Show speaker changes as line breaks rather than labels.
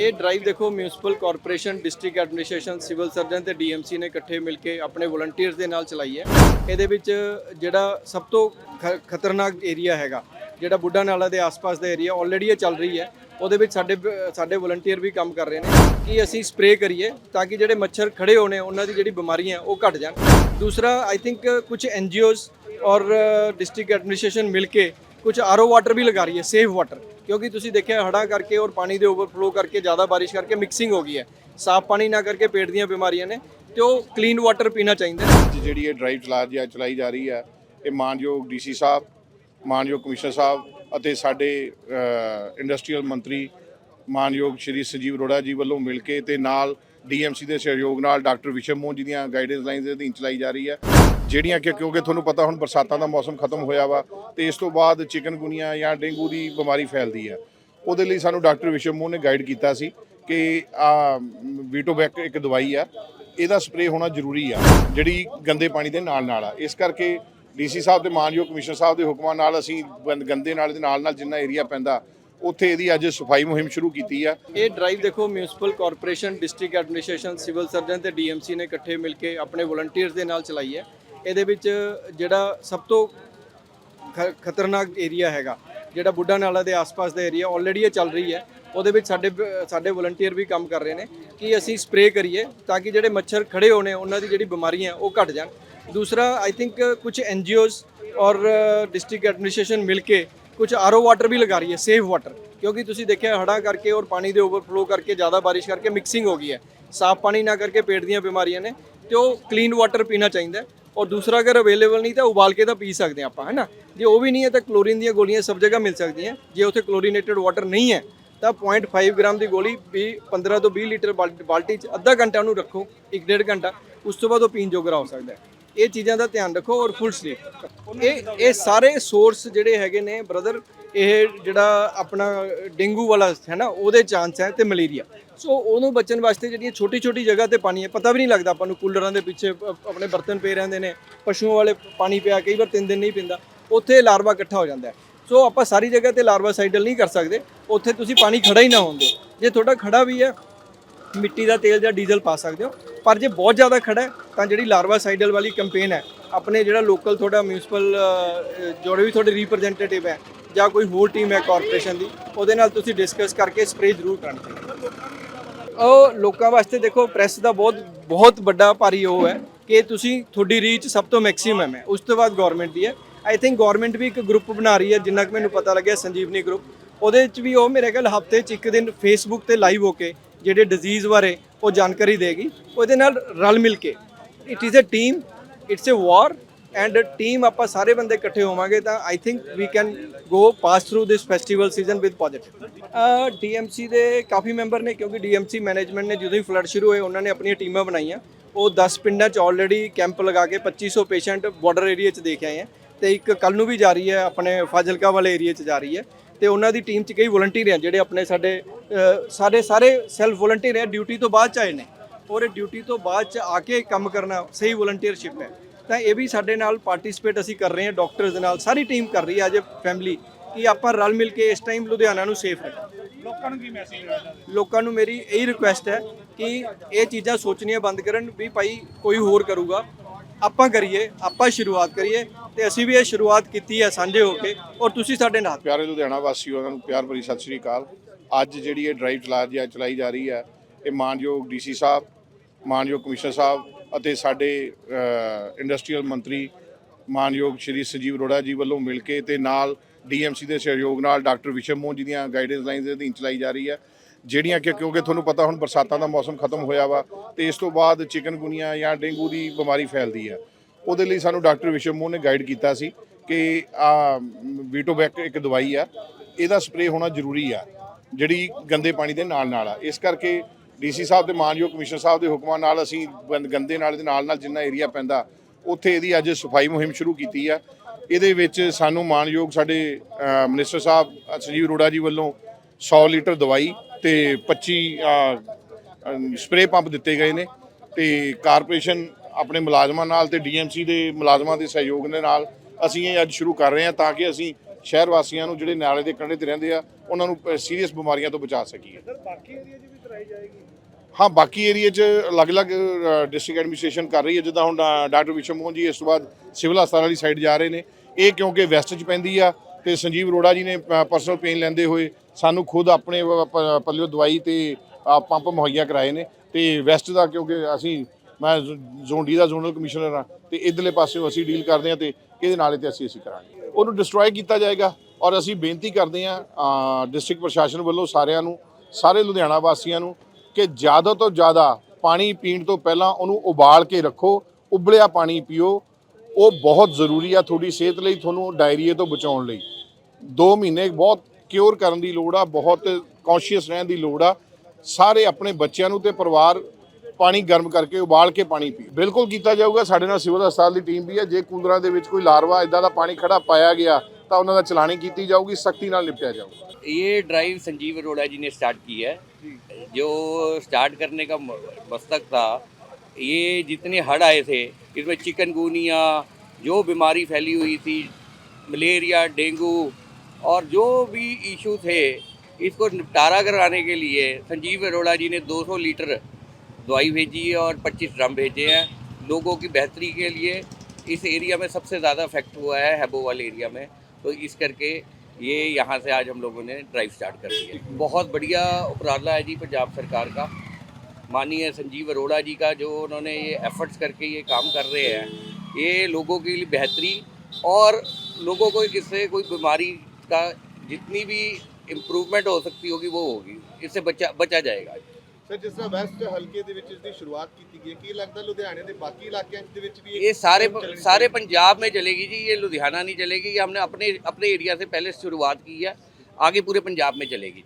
ਇਹ ਡਰਾਈਵ ਦੇਖੋ municipal corporation district administration civil surgeon ਤੇ ਡੀਐਮਸੀ ਨੇ ਇਕੱਠੇ ਮਿਲ ਕੇ ਆਪਣੇ ਵਲੰਟੀਅਰਸ ਦੇ ਨਾਲ ਚਲਾਈ ਹੈ। ਇਹਦੇ ਵਿੱਚ ਜਿਹੜਾ ਸਭ ਤੋਂ ਖ- ਖਤਰਨਾਕ ਏਰੀਆ ਹੈਗਾ, ਜਿਹੜਾ ਬੁੱਢਾ ਨਾਲਾ ਦੇ ਆਸ-ਪਾਸ ਦਾ ਏਰੀਆ ਆਲਰੇਡੀ ਇਹ ਚੱਲ ਰਹੀ ਹੈ। ਉਹਦੇ ਵਿੱਚ ਸਾਡੇ ਸਾਡੇ ਵਲੰਟੀਅਰ ਵੀ ਕੰਮ ਕਰ ਰਹੇ ਨੇ ਕਿ ਅਸੀਂ ਸਪਰੇਅ ਕਰੀਏ ਤਾਂ ਕਿ ਜਿਹੜੇ ਮੱਛਰ ਖੜੇ ਹੋਣੇ, ਉਹਨਾਂ ਦੀ ਜਿਹੜੀ ਬਿਮਾਰੀਆਂ ਉਹ ਘਟ ਜਾਣ। ਦੂਸਰਾ ਆਈ ਥਿੰਕ ਕੁਝ ਐਨਜੀਓਜ਼ ਔਰ ਡਿਸਟ੍ਰਿਕਟ ਐਡਮਿਨਿਸਟ੍ਰੇਸ਼ਨ ਮਿਲ ਕੇ ਕੁਝ ਆਰਓ ਵਾਟਰ ਵੀ ਲਗਾ ਰਹੀ ਹੈ ਸੇਫ ਵਾਟਰ ਕਿਉਂਕਿ ਤੁਸੀਂ ਦੇਖਿਆ ਹੜ੍ਹਾਂ ਕਰਕੇ ਔਰ ਪਾਣੀ ਦੇ ਓਵਰਫਲੋ ਕਰਕੇ, ਜ਼ਿਆਦਾ ਬਾਰਿਸ਼ ਕਰਕੇ ਮਿਕਸਿੰਗ ਹੋ ਗਈ ਹੈ। ਸਾਫ਼ ਪਾਣੀ ਨਾ ਕਰਕੇ ਪੇਟ ਦੀਆਂ ਬਿਮਾਰੀਆਂ ਨੇ, ਤੇ ਉਹ ਕਲੀਨ ਵਾਟਰ ਪੀਣਾ ਚਾਹੀਦਾ
ਅੱਜ ਜਿਹੜੀ ਇਹ ਡਰਾਈਵ ਚਲਾ ਜਾ ਚਲਾਈ ਜਾ ਰਹੀ ਹੈ, ਇਹ ਮਾਨਯੋਗ ਡੀਸੀ ਸਾਹਿਬ, ਮਾਨਯੋਗ ਕਮਿਸ਼ਨਰ ਸਾਹਿਬ ਅਤੇ ਸਾਡੇ ਇੰਡਸਟਰੀਅਲ ਮੰਤਰੀ ਮਾਨਯੋਗ ਸ਼੍ਰੀ ਸੰਜੀਵ ਅਰੋੜਾ ਜੀ ਵੱਲੋਂ ਮਿਲ ਕੇ ਤੇ ਨਾਲ ਡੀਐਮਸੀ ਦੇ ਸਹਿਯੋਗ ਨਾਲ ਡਾਕਟਰ ਵਿਸ਼ਵ ਮੋਹਨ ਜੀ ਦੀਆਂ ਗਾਈਡੈਂਸ ਲਾਈਨਸ ਦੇ ਅਧੀਨ ਚਲਾਈ ਜਾ ਰਹੀ ਹੈ। ਜਿਹੜੀਆਂ ਕਿ ਕਿਉਂਕਿ ਤੁਹਾਨੂੰ ਪਤਾ ਹੁਣ ਬਰਸਾਤਾਂ ਦਾ ਮੌਸਮ ਖਤਮ ਹੋਇਆ ਵਾ ਤੇ ਇਸ ਤੋਂ ਬਾਅਦ ਚਿਕਨਗੁਨੀਆ ਜਾਂ ਡੇਂਗੂ ਦੀ ਬਿਮਾਰੀ ਫੈਲਦੀ ਹੈ ਉਹਦੇ ਲਈ ਸਾਨੂੰ ਡਾਕਟਰ ਵਿਸ਼ਵ ਮੋਹਨ ਨੇ ਗਾਈਡ ਕੀਤਾ ਸੀ ਕਿ ਆ ਵੀਟੋਬੈਕ ਇੱਕ ਦਵਾਈ ਆ। ਇਹਦਾ ਸਪਰੇਅ ਹੋਣਾ ਜ਼ਰੂਰੀ ਆ, ਜਿਹੜੀ ਗੰਦੇ ਪਾਣੀ ਦੇ ਨਾਲ ਨਾਲ ਆ। ਇਸ ਕਰਕੇ ਡੀਸੀ ਸਾਹਿਬ ਤੇ ਮਾਨਯੋਗ ਕਮਿਸ਼ਨਰ ਸਾਹਿਬ ਦੇ ਹੁਕਮਾਂ ਨਾਲ ਅਸੀਂ ਗੰਦ- ਗੰਦੇ ਨਾਲੇ ਦੇ ਨਾਲ ਨਾਲ ਜਿੰਨਾ ਏਰੀਆ ਪੈਂਦਾ, ਉੱਥੇ ਇਹਦੀ ਅੱਜ ਸਫ਼ਾਈ ਮੁਹਿੰਮ ਸ਼ੁਰੂ ਕੀਤੀ ਆ।
ਇਹ ਡਰਾਈਵ ਦੇਖੋ municipal corporation district administration civil surgeon ਤੇ ਡੀਐਮਸੀ ਨੇ ਇਕੱਠੇ ਮਿਲ ਕੇ ਆਪਣੇ ਵਲੰਟੀਅਰਸ ਦੇ ਨਾਲ ਚਲਾਈ ਹੈ। ਇਹਦੇ ਵਿੱਚ ਜਿਹੜਾ ਸਭ ਤੋਂ ਖ- ਖਤਰਨਾਕ ਏਰੀਆ ਹੈਗਾ, ਜਿਹੜਾ ਬੁੱਢਾ ਨਾਲਾ ਦੇ ਆਸ-ਪਾਸ ਦਾ ਏਰੀਆ ਆਲਰੇਡੀ ਇਹ ਚੱਲ ਰਹੀ ਹੈ। ਉਹਦੇ ਵਿੱਚ ਸਾਡੇ ਸਾਡੇ ਵਲੰਟੀਅਰ ਵੀ ਕੰਮ ਕਰ ਰਹੇ ਨੇ ਕਿ ਅਸੀਂ ਸਪਰੇਅ ਕਰੀਏ ਤਾਂ ਕਿ ਜਿਹੜੇ ਮੱਛਰ ਖੜੇ ਹੋਣੇ, ਉਹਨਾਂ ਦੀ ਜਿਹੜੀ ਬਿਮਾਰੀਆਂ ਉਹ ਘਟ ਜਾਣ। ਦੂਸਰਾ ਆਈ ਥਿੰਕ ਕੁਝ ਐਨਜੀਓਜ਼ ਔਰ ਡਿਸਟ੍ਰਿਕਟ ਐਡਮਿਨਿਸਟ੍ਰੇਸ਼ਨ ਮਿਲ ਕੇ ਕੁਝ ਆਰਓ ਵਾਟਰ ਵੀ ਲਗਾ ਰਹੀ ਹੈ ਸੇਫ ਵਾਟਰ ਕਿਉਂਕਿ ਤੁਸੀਂ ਦੇਖਿਆ ਹੜ੍ਹਾਂ ਕਰਕੇ ਔਰ ਪਾਣੀ ਦੇ ਓਵਰਫਲੋ ਕਰਕੇ, ਜ਼ਿਆਦਾ ਬਾਰਿਸ਼ ਕਰਕੇ ਮਿਕਸਿੰਗ ਹੋ ਗਈ ਹੈ। ਸਾਫ਼ ਪਾਣੀ ਨਾ ਕਰਕੇ ਪੇਟ ਦੀਆਂ ਬਿਮਾਰੀਆਂ ਨੇ, ਤੇ ਉਹ ਕਲੀਨ ਵਾਟਰ ਪੀਣਾ ਚਾਹੀਦਾ ਔਰ ਦੂਸਰਾ ਅਗਰ ਅਵੇਲੇਬਲ ਨਹੀਂ ਤਾਂ ਉਬਾਲ ਕੇ ਤਾਂ ਪੀ ਸਕਦੇ ਹਾਂ ਆਪਾਂ, ਹੈ ਨਾ? ਜੇ ਉਹ ਵੀ ਨਹੀਂ ਹੈ ਤਾਂ ਕਲੋਰੀਨ ਦੀਆਂ ਗੋਲੀਆਂ ਸਭ ਜਗ੍ਹਾ ਮਿਲ ਸਕਦੀਆਂ। ਜੇ ਉੱਥੇ ਕਲੋਰੀਨੇਟਡ ਵਾਟਰ ਨਹੀਂ ਹੈ, ਤਾਂ 0.5 ਗ੍ਰਾਮ ਦੀ ਗੋਲੀ ਵੀ 15 ਤੋਂ 20 ਲੀਟਰ ਬਾਲ- ਬਾਲਟੀ 'ਚ ਅੱਧਾ ਘੰਟਾ ਉਹਨੂੰ ਰੱਖੋ, ਇੱਕ ਡੇਢ ਘੰਟਾ, ਉਸ ਤੋਂ ਬਾਅਦ ਉਹ ਪੀਣ ਜੋਗਰਾ ਹੋ ਸਕਦਾ ਹੈ। ਇਹ ਚੀਜ਼ਾਂ ਦਾ ਧਿਆਨ ਰੱਖੋ ਔਰ ਫੁੱਲ ਸਲੀਪ ਇਹ ਇਹ ਸਾਰੇ ਸੋਰਸ ਜਿਹੜੇ ਹੈਗੇ ਨੇ ਬ੍ਰਦਰ ਇਹ ਜਿਹੜਾ ਆਪਣਾ ਡੇਂਗੂ ਵਾਲਾ ਹੈ ਨਾ, ਉਹਦੇ ਚਾਂਸ ਹੈ ਤੇ ਮਲੇਰੀਆ ਸੋ ਉਹਨੂੰ ਬਚਣ ਵਾਸਤੇ ਜਿਹੜੀਆਂ ਛੋਟੀ ਛੋਟੀ ਜਗ੍ਹਾ ਤੇ ਪਾਣੀ ਹੈ, ਪਤਾ ਵੀ ਨਹੀਂ ਲੱਗਦਾ ਆਪਾਂ ਨੂੰ, ਕੂਲਰਾਂ ਦੇ ਪਿੱਛੇ ਆਪਣੇ ਬਰਤਨ ਪਏ ਰਹਿੰਦੇ ਨੇ, ਪਸ਼ੂਆਂ ਵਾਲੇ ਪਾਣੀ ਪਿਆ, ਕਈ ਵਾਰ ਤਿੰਨ ਦਿਨ ਨਹੀਂ ਪੀਂਦਾ, ਉੱਥੇ ਲਾਰਵਾ ਇਕੱਠਾ ਹੋ ਜਾਂਦਾ ਸੋ ਆਪਾਂ ਸਾਰੀ ਜਗ੍ਹਾ ਤੇ ਲਾਰਵਾ ਸਾਈਡਲ ਨਹੀਂ ਕਰ ਸਕਦੇ, ਉੱਥੇ ਤੁਸੀਂ ਪਾਣੀ ਖੜਾ ਹੀ ਨਾ ਹੋਣ ਦਿਓ। ਜੇ ਤੁਹਾਡਾ ਖੜਾ ਵੀ ਹੈ ਮਿੱਟੀ ਦਾ ਤੇਲ ਜਾਂ ਡੀਜ਼ਲ ਪਾ ਸਕਦੇ ਹੋ। ਪਰ ਜੇ ਬਹੁਤ ਜ਼ਿਆਦਾ ਖੜਾ ਹੈ, ਤਾਂ ਜਿਹੜੀ ਲਾਰਵਾ ਸਾਈਡਲ ਵਾਲੀ ਕੈਂਪੇਨ ਹੈ, ਆਪਣੇ ਜਿਹੜਾ ਲੋਕਲ ਤੁਹਾਡਾ ਮਿਊਨਿਸਪਲ ਜਿਹੜੇ ਵੀ ਤੁਹਾਡੇ ਰਿਪਰੈਜ਼ੈਂਟੇਟਿਵ ਹੈ ਜਾਂ ਕੋਈ ਹੋਰ ਟੀਮ ਹੈ ਕਾਰਪੋਰੇਸ਼ਨ ਦੀ, ਉਹਦੇ ਨਾਲ ਤੁਸੀਂ ਡਿਸਕਸ ਕਰਕੇ ਸਪਰੇਅ ਜ਼ਰੂਰ ਕਰਨੀ। ਚਾਹੀਦੀ ਉਹ ਲੋਕਾਂ ਵਾਸਤੇ ਦੇਖੋ ਪ੍ਰੈਸ ਦਾ ਬਹੁਤ ਬਹੁਤ ਵੱਡਾ ਭਾਰੀ ਉਹ ਹੈ ਕਿ ਤੁਸੀਂ ਤੁਹਾਡੀ ਰੀਚ ਸਭ ਤੋਂ ਮੈਕਸਿਮਮ ਹੈ। ਉਸ ਤੋਂ ਬਾਅਦ ਗਵਰਨਮੈਂਟ ਦੀ ਹੈ। ਆਈ ਥਿੰਕ ਗਵਰਨਮੈਂਟ ਵੀ ਇੱਕ ਗਰੁੱਪ ਬਣਾ ਰਹੀ ਹੈ, ਜਿੰਨਾ ਕਿ ਮੈਨੂੰ ਪਤਾ ਲੱਗਿਆ ਸੰਜੀਵਨੀ ਗਰੁੱਪ ਉਹਦੇ ਵਿੱਚ ਵੀ ਉਹ ਮੇਰੇ ਖਿਆਲ ਹਫ਼ਤੇ 'ਚ ਇੱਕ ਦਿਨ ਫੇਸਬੁੱਕ ਤੇ ਲਾਈਵ ਹੋ ਕੇ ਜਿਹੜੇ ਡਿਜ਼ੀਜ਼ ਬਾਰੇ ਉਹ ਜਾਣਕਾਰੀ ਦੇਗੀ, ਉਹਦੇ ਨਾਲ ਰਲ ਮਿਲ ਕੇ। It is a team it's a war and team ਆਪਾਂ ਸਾਰੇ ਬੰਦੇ ਇਕੱਠੇ ਹੋਵਾਂਗੇ ਤਾਂ I think we can go pass through this festival season with positive DMC ਦੇ ਕਾਫੀ ਮੈਂਬਰ ਨੇ ਕਿਉਂਕਿ ਡੀਐਮਸੀ ਮੈਨੇਜਮੈਂਟ ਨੇ ਜਦੋਂ ਹੀ ਫਲੱਡ ਸ਼ੁਰੂ ਹੋਏ, ਉਹਨਾਂ ਨੇ ਆਪਣੀਆਂ ਟੀਮਾਂ ਬਣਾਈਆਂ। ਉਹ 10 ਪਿੰਡਾਂ 'ਚ ਆਲਰੇਡੀ ਕੈਂਪ ਲਗਾ ਕੇ 2500 ਪੇਸ਼ੈਂਟ ਬਾਰਡਰ ਏਰੀਆ 'ਚ ਦੇਖ ਆਏ ਆ ਤੇ ਇੱਕ ਕੱਲ ਨੂੰ ਵੀ ਜਾ ਰਹੀ ਹੈ, ਆਪਣੇ ਫਾਜ਼ਿਲਕਾ ਵਾਲੇ ਏਰੀਆ 'ਚ ਜਾ ਰਹੀ ਹੈ। ਤੇ ਉਹਨਾਂ ਦੀ ਟੀਮ 'ਚ ਕਈ ਵਲੰਟੀਅਰ ਹੈ ਜਿਹੜੇ ਆਪਣੇ ਸਾਡੇ ਸਾਡੇ ਸਾਰੇ ਸੈਲਫ ਵਲੰਟੀਅਰ ਹੈ ਡਿਊਟੀ ਤੋਂ ਬਾਅਦ 'ਚ ਆਏ ਨੇ। ਔਰ ਇਹ ਡਿਊਟੀ ਤੋਂ ਬਾਅਦ 'ਚ ਆ ਕੇ ਕੰਮ ਕਰਨਾ ਸਹੀ ਵਲੰਟੀਅਰਸ਼ਿਪ ਹੈ। ਤਾਂ ਇਹ ਵੀ ਸਾਡੇ ਨਾਲ ਪਾਰਟਿਸਿਪੇਟ ਅਸੀਂ ਕਰ ਰਹੇ ਹਾਂ ਡਾਕਟਰਸ ਦੇ ਨਾਲ ਸਾਰੀ ਟੀਮ ਕਰ ਰਹੀ ਹੈ ਐਜ ਅ ਫੈਮਿਲੀ ਕਿ ਆਪਾਂ ਰਲ ਮਿਲ ਕੇ ਇਸ ਟਾਈਮ ਲੁਧਿਆਣਾ ਨੂੰ ਸੇਫ ਰੱਖੀਏ।
ਲੋਕਾਂ ਨੂੰ ਕੀ ਮੈਸੇਜ ਦੇਣਾ
ਲੋਕਾਂ ਨੂੰ ਮੇਰੀ ਇਹੀ ਰਿਕੁਐਸਟ ਹੈ ਕਿ ਇਹ ਚੀਜ਼ਾਂ ਸੋਚਣੀਆਂ ਬੰਦ ਕਰਨ ਵੀ ਭਾਈ ਕੋਈ ਹੋਰ ਕਰੂਗਾ। ਆਪਾਂ ਕਰੀਏ ਆਪਾਂ ਸ਼ੁਰੂਆਤ ਕਰੀਏ। ਤੇ ਅਸੀਂ ਵੀ ਇਹ ਸ਼ੁਰੂਆਤ ਕੀਤੀ ਹੈ ਸਾਂਝੇ ਹੋ ਕੇ ਔਰ ਤੁਸੀਂ ਸਾਡੇ ਨਾਲ।
ਪਿਆਰੇ ਲੁਧਿਆਣਾ ਵਾਸੀਓ, ਉਹਨਾਂ ਨੂੰ ਪਿਆਰ ਭਰੀ ਸਤਿ ਸ਼੍ਰੀ ਅਕਾਲ। ਅੱਜ ਜਿਹੜੀ ਇਹ ਡਰਾਈਵ ਚਲਾ ਜਾ ਚਲਾਈ ਜਾ ਰਹੀ ਹੈ, ਇਹ ਮਾਨਯੋਗ ਡੀਸੀ ਸਾਹਿਬ, ਮਾਨਯੋਗ ਕਮਿਸ਼ਨਰ ਸਾਹਿਬ ਅਤੇ ਸਾਡੇ ਇੰਡਸਟਰੀਅਲ ਮੰਤਰੀ ਮਾਨਯੋਗ ਸ਼੍ਰੀ ਸੰਜੀਵ ਅਰੋੜਾ ਜੀ ਵੱਲੋਂ ਮਿਲ ਕੇ ਤੇ ਨਾਲ ਡੀਐਮਸੀ ਦੇ ਸਹਿਯੋਗ ਨਾਲ ਡਾਕਟਰ ਵਿਸ਼ਵ ਮੋਹਨ ਜੀ ਦੀਆਂ ਗਾਈਡੈਂਸ ਲਾਈਨਸ ਦੇ ਅਧੀਨ ਚਲਾਈ ਜਾ ਰਹੀ ਹੈ। ਜਿਹੜੀਆਂ ਕਿ ਕਿਉਂਕਿ ਤੁਹਾਨੂੰ ਪਤਾ ਹੁਣ ਬਰਸਾਤਾਂ ਦਾ ਮੌਸਮ ਖਤਮ ਹੋਇਆ ਵਾ ਤੇ ਇਸ ਤੋਂ ਬਾਅਦ ਚਿਕਨਗੁਨੀਆ ਜਾਂ ਡੇਂਗੂ ਦੀ ਬਿਮਾਰੀ ਫੈਲਦੀ ਹੈ। ਉਹਦੇ ਲਈ ਸਾਨੂੰ ਡਾਕਟਰ ਵਿਸ਼ਵ ਮੋਹਨ ਨੇ ਗਾਈਡ ਕੀਤਾ ਸੀ ਕਿ ਆ ਵੀਟੋਬੈਕ ਇੱਕ ਦਵਾਈ ਆ ਇਹਦਾ ਸਪਰੇਅ ਹੋਣਾ ਜ਼ਰੂਰੀ ਆ ਜਿਹੜੀ ਗੰਦੇ ਪਾਣੀ ਦੇ ਨਾਲ ਨਾਲ ਆ। ਇਸ ਕਰਕੇ ਡੀਸੀ ਸਾਹਿਬ ਤੇ ਮਾਨਯੋਗ ਕਮਿਸ਼ਨਰ ਸਾਹਿਬ ਦੇ ਹੁਕਮਾਂ ਨਾਲ ਅਸੀਂ ਗੰਦ- ਗੰਦੇ ਨਾਲ ਦੇ ਨਾਲ ਨਾਲ ਜਿੰਨਾ ਏਰੀਆ ਪੈਂਦਾ ਉੱਥੇ ਇਹਦੀ ਅੱਜ ਸਫ਼ਾਈ ਮੁਹਿੰਮ ਸ਼ੁਰੂ ਕੀਤੀ ਆ। ਇਹਦੇ ਵਿੱਚ ਸਾਨੂੰ ਮਾਨਯੋਗ ਸਾਡੇ ਅ, ਮਿਨਿਸਟਰ ਸਾਹਿਬ ਸੰਜੀਵ ਅਰੋੜਾ ਜੀ ਵੱਲੋਂ 100 ਲੀਟਰ ਦਵਾਈ ਤੇ 25 ਅ, ਸਪਰੇਅ ਪੰਪ ਦਿੱਤੇ ਗਏ ਨੇ ਤੇ ਕਾਰਪੋਰੇਸ਼ਨ ਆਪਣੇ ਮੁਲਾਜ਼ਮਾਂ ਨਾਲ ਤੇ ਡੀਐਮਸੀ ਦੇ ਮੁਲਾਜ਼ਮਾਂ ਦੇ ਸਹਿਯੋਗ ਦੇ ਨਾਲ ਅਸੀਂ ਇਹ ਅੱਜ ਸ਼ੁਰੂ ਕਰ ਰਹੇ ਹਾਂ ਤਾਂ ਕਿ ਅਸੀਂ ਸ਼ਹਿਰ ਵਾਸੀਆਂ ਨੂੰ ਜਿਹੜੇ ਨਾਲੇ ਦੇ ਕੰਢੇ ਤੇ ਰਹਿੰਦੇ ਆ ਉਹਨਾਂ ਨੂੰ ਸੀਰੀਅਸ ਬਿਮਾਰੀਆਂ ਤੋਂ ਬਚਾ ਸਕੀਏ।
ਸਰ ਬਾਕੀ ਏਰੀਆ 'ਚ ਵੀ ਕਰਾਈ ਜਾਏਗੀ।
ਹਾਂ ਬਾਕੀ ਏਰੀਆ 'ਚ ਅਲੱਗ-ਅਲੱਗ ਡਿਸਟ੍ਰਿਕਟ ਐਡਮਿਨਿਸਟ੍ਰੇਸ਼ਨ ਕਰ ਰਹੀ ਹੈ। ਜਿੱਦਾਂ ਹੁਣ ਡਾਕਟਰ ਵਿਸ਼ਵ ਮੋਹਨ ਜੀ ਇਸ ਤੋਂ ਬਾਅਦ ਸਿਵਲ ਹਸਪਤਾਲ ਵਾਲੀ ਸਾਈਡ ਜਾ ਰਹੇ ਨੇ। ਇਹ ਕਿਉਂਕਿ ਵੈਸਟ 'ਚ ਪੈਂਦੀ ਆ ਤੇ ਸੰਜੀਵ ਅਰੋੜਾ ਜੀ ਨੇ ਪਰਸਨਲ ਪੇਨ ਲੈਂਦੇ ਹੋਏ ਸਾਨੂੰ ਖੁਦ ਆਪਣੇ ਪੱਲਿਓ ਦਵਾਈ ਤੇ ਪੰਪ ਮੁਹੱਈਆ ਕਰਾਏ ਨੇ। ਤੇ ਵੈਸਟ ਦਾ ਕਿਉਂਕਿ ਅਸੀਂ ਮੈਂ ਜ਼ੋ- ਦਾ ਜ਼ੋਨਲ ਕਮਿਸ਼ਨਰ ਹਾਂ ਤੇ ਇਧਰਲੇ ਪਾਸਿਓਂ ਅਸੀਂ ਡੀਲ ਕਰਦੇ ਹਾਂ ਤੇ ਇਹਦੇ ਨਾਲੇ ਤੇ ਅਸੀਂ ਅਸੀਂ ਕਰਾਂਗੇ। ਉਹਨੂੰ ਡਿਸਟਰੋਏ ਕੀਤਾ ਜਾਏਗਾ ਔਰ ਅਸੀਂ ਬੇਨਤੀ ਕਰਦੇ ਹਾਂ ਡਿਸਟ੍ਰਿਕਟ ਪ੍ਰਸ਼ਾਸਨ ਵੱਲੋਂ ਸਾਰਿਆਂ ਨੂੰ, ਸਾਰੇ ਲੁਧਿਆਣਾ ਵਾਸੀਆਂ ਨੂੰ ਕਿ ਜ਼ਿਆਦਾ ਤੋਂ ਜ਼ਿਆਦਾ ਪਾਣੀ ਪੀਣ ਤੋਂ ਪਹਿਲਾਂ ਉਹਨੂੰ ਉਬਾਲ ਕੇ ਰੱਖੋ, ਉਬਲਿਆ ਪਾਣੀ ਪੀਓ। ਉਹ ਬਹੁਤ ਜ਼ਰੂਰੀ ਆ ਤੁਹਾਡੀ ਸਿਹਤ ਲਈ, ਤੁਹਾਨੂੰ ਡਾਇਰੀਏ ਤੋਂ ਬਚਾਉਣ ਲਈ। 2 ਮਹੀਨੇ ਬਹੁਤ ਕਿਉਰ ਕਰਨ ਦੀ ਲੋੜ ਆ, ਬਹੁਤ ਕੌਨਸ਼ੀਅਸ ਰਹਿਣ ਦੀ ਲੋੜ ਆ। ਸਾਰੇ ਆਪਣੇ ਬੱਚਿਆਂ ਨੂੰ ਤੇ ਪਰਿਵਾਰ ਪਾਣੀ ਗਰਮ ਕਰਕੇ ਉਬਾਲ ਕੇ ਪਾਣੀ ਪੀ ਬਿਲਕੁਲ ਕੀਤਾ ਜਾਊਗਾ ਸਾਡੇ ਨਾਲ ਸਿਵਲ ਹਸਪਤਾਲ ਦੀ ਟੀਮ ਵੀ ਹੈ ਜੇ ਕੂਲਰਾਂ ਦੇ ਵਿੱਚ ਕੋਈ ਲਾਰਵਾ ਇਦਾਂ ਦਾ ਪਾਣੀ ਖੜਾ ਪਾਇਆ ਗਿਆ ਤਾਂ ਉਹਨਾਂ ਦਾ ਚਲਾਣੀ ਕੀਤੀ ਜਾਊਗੀ ਸਖਤੀ ਨਾਲ ਨਿਪਟਿਆ ਜਾਊਗਾ
ये ड्राइव संजीव अरोड़ा जी ने स्टार्ट की है जो स्टार्ट करने का म- मस्तक था ये जितने हड़ आए थे इसमें चिकनगुनिया जो बीमारी फैली हुई थी मलेरिया डेंगू और जो भी इशू थे इसको निपटारा कराने के लिए संजीव अरोड़ा जी ने 200 लीटर दवाई भेजी है और 25 ड्रम भेजे हैं। लोगों की बेहतरी के लिए इस एरिया में सबसे ज़्यादा इफ़ेक्ट हुआ है हैबोवाल एरिया में। तो इस करके ये यहाँ से आज हम लोगों ने ड्राइव स्टार्ट कर दी है। बहुत बढ़िया उपराला है जी पंजाब सरकार का। माननीय संजीव अरोड़ा जी का जो उन्होंने ये एफर्ट्स करके ये काम कर रहे हैं, ये लोगों के लिए बेहतरी और लोगों को इससे कोई बीमारी का जितनी भी इम्प्रूवमेंट हो सकती होगी वो होगी। इससे बचा बचा जाएगा।
ਸਰ ਜਿਸ ਤਰ੍ਹਾਂ ਵੈਸਟ ਹਲਕੇ ਦੇ ਵਿੱਚ ਇਸ ਦੀ ਸ਼ੁਰੂਆਤ ਕੀਤੀ ਗਈ ਹੈ ਕੀ ਲੱਗਦਾ ਲੁਧਿਆਣੇ ਦੇ ਬਾਕੀ ਇਲਾਕਿਆਂ ਦੇ ਵਿੱਚ ਵੀ
ये सारे
ਚੱਲਣੀ
सारे
ਚਾਹੀਦੀ?
पंजाब में चलेगी जी ये लुधियाना नहीं चलेगी ये हमने अपने अपने एरिया से पहले शुरुआत की है आगे पूरे पंजाब में चलेगी जी